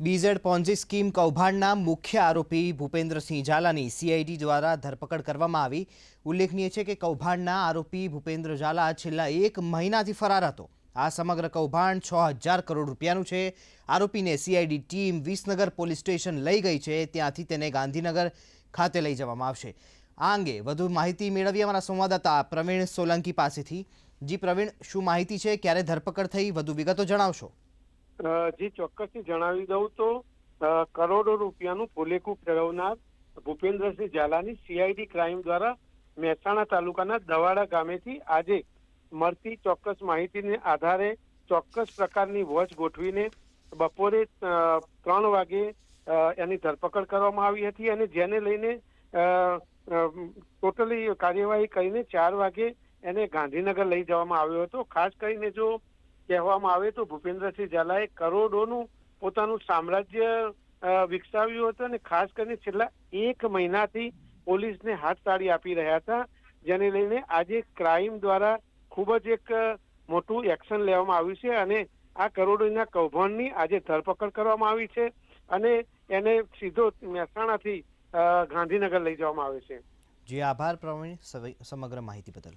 BZ Ponzi scheme કૌભાંડના મુખ્ય આરોપી ભૂપેન્દ્રસિંહ ઝાલાની સીઆઈડી દ્વારા ધરપકડ કરવામાં આવી. ઉલ્લેખનીય છે કે કૌભાંડના આરોપી ભૂપેન્દ્ર ઝાલા છેલ્લા એક મહિનાથી ફરાર હતો. આ સમગ્ર કૌભાંડ છ હજાર કરોડ રૂપિયાનું છે. આરોપીને CID team Visnagar police station લઈ ગઈ છે. ત્યાંથી તેને ગાંધીનગર ખાતે લઈ જવામાં આવશે. આ અંગે વધુ માહિતી મેળવી અમારા સંવાદદાતા પ્રવીણ સોલંકી પાસેથી. જી પ્રવીણ, શું માહિતી છે? ક્યારે ધરપકડ થઈ? વધુ વિગતો જણાવશો. જી ચોક્કસથી જણાવી દઉં તો કરોડો રૂપિયાનું ફોલેકું ફેરવનાર ભૂપેન્દ્રસિંહ ઝાલાની સીઆઈડી ક્રાઇમ દ્વારા મહેસાણા તાલુકાના દવાડા ગામેથી આજે મળતી ચોક્કસ માહિતીને આધારે ચોક્કસ પ્રકારની વોચ ગોઠવીને બપોરે ત્રણ વાગે એની ધરપકડ કરવામાં આવી હતી અને જેને લઈને ટોટલી કાર્યવાહી કરીને ચાર વાગે એને ગાંધીનગર લઈ જવામાં આવ્યો હતો. ખાસ કરીને જો કહેવામાં આવે તો ભૂપેન્દ્રસિંહ ઝાલાએ કરોડોનું પોતાનું સામ્રાજ્ય વિકસાવ્યું હતું અને ખાસ કરીને છેલ્લા એક મહિનાથી પોલીસને હાથ તાળી આપી રહ્યા હતા, જેને લઈને આજે ક્રાઇમ દ્વારા ખૂબ જ એક મોટું એક્શન લેવામાં આવ્યું છે અને આ કરોડોના કૌભાંડની આજે ધરપકડ કરવામાં આવી છે અને એને સીધો મહેસાણાથી ગાંધીનગર લઈ જવામાં આવે છે. જી, આભાર પ્રવીણ સમગ્ર માહિતી બદલ.